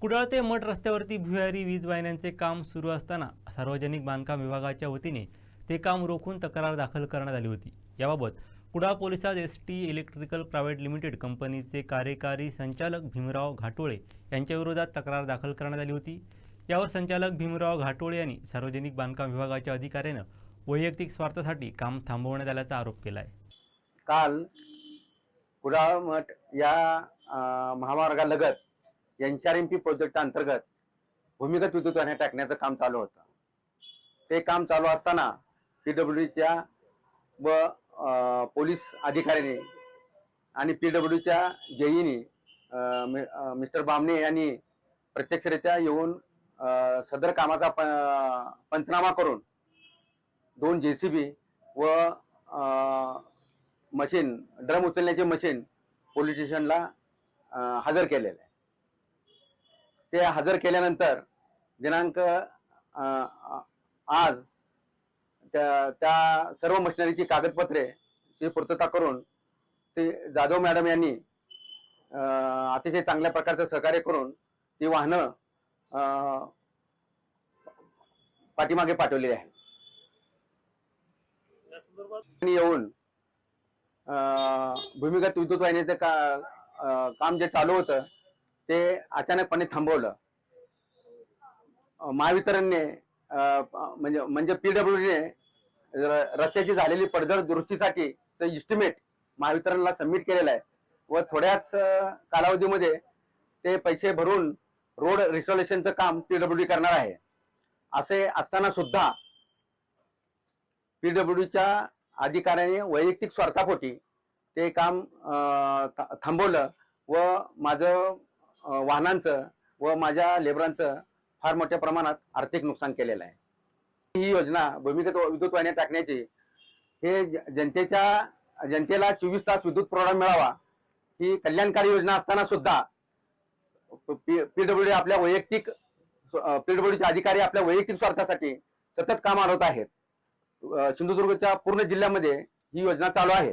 कुडाळ ते मठ रस्त्यावरती भुयारी वीज वाहिन्यांचे काम सुरू असताना सार्वजनिक बांधकाम विभागाच्या वतीने ते काम रोखून तक्रार दाखल करण्यात आली होती. याबाबत कुडाळ पोलिसात S T electrical private limited कंपनीचे कार्यकारी संचालक भीमराव घाटोळे यांच्या विरोधात तक्रार दाखल करण्यात आली होती. यावर संचालक भीमराव घाटोळे यांनी सार्वजनिक बांधकाम विभागाच्या अधिकाऱ्यानं वैयक्तिक स्वार्थासाठी काम थांबवण्यात आल्याचा आरोप केला आहे काल कुडाळ मठ या महामार्गालगत NCRMP R M P project अंतर्गत भूमिगत विद्युत वाहिन्या टाकण्याचं काम चालू होतं. ते काम चालू असताना पीडब्ल्यूडीच्या व पोलीस अधिकाऱ्याने आणि पीडब्ल्यूडीच्या जेईने मिस्टर बामणे यांनी प्रत्यक्षरित्या येऊन सदर कामाचा प- पंचनामा करून दोन जे सी बी व मशीन ड्रम उचलण्याचे मशीन पोलीस स्टेशनला हजर केलेलं आहे. ते हजर केल्यानंतर दिनांक आज त्या त्या सर्व मशिनरीची कागदपत्रे ची पूर्तता करून श्री जाधव मॅडम यांनी अतिशय चांगल्या प्रकारचं सहकार्य करून ती वाहनं पाठीमागे पाठवलेली आहे येऊन भूमिगत विद्युत वाहिनीचं का आ, काम जे चालू होतं ते अचानकपणे थांबवलं. महावितरणने म्हणजे म्हणजे पीडब्ल्यूडीने रस्त्याची झालेली पडझड दुरुस्तीसाठी इस्टिमेट महावितरणला सबमिट केलेला आहे. व थोड्याच कालावधीमध्ये ते पैसे भरून रोड रिस्टॉलेशनचं काम पीडब्ल्यूडी करणार आहे. असे असताना सुद्धा पीडब्ल्यूडीच्या अधिकाऱ्याने वैयक्तिक स्वार्थापोटी ते काम अं, थांबवलं व माझं वाहनांचं व माझ्या लेबरांचं फार मोठ्या प्रमाणात आर्थिक नुकसान केलेलं आहे. ही योजना भूमिगत विद्युत वाहिन्या टाकण्याची हे जनतेच्या जनतेला चोवीस तास विद्युत पुरवठा मिळावा ही कल्याणकारी योजना असताना सुद्धा पीडब्ल्यूडी आपल्या वैयक्तिक पीडब्ल्यूडीचे अधिकारी आपल्या वैयक्तिक स्वार्थासाठी सतत काम आणत आहेत. सिंधुदुर्गच्या पूर्ण जिल्ह्यामध्ये ही योजना चालू आहे.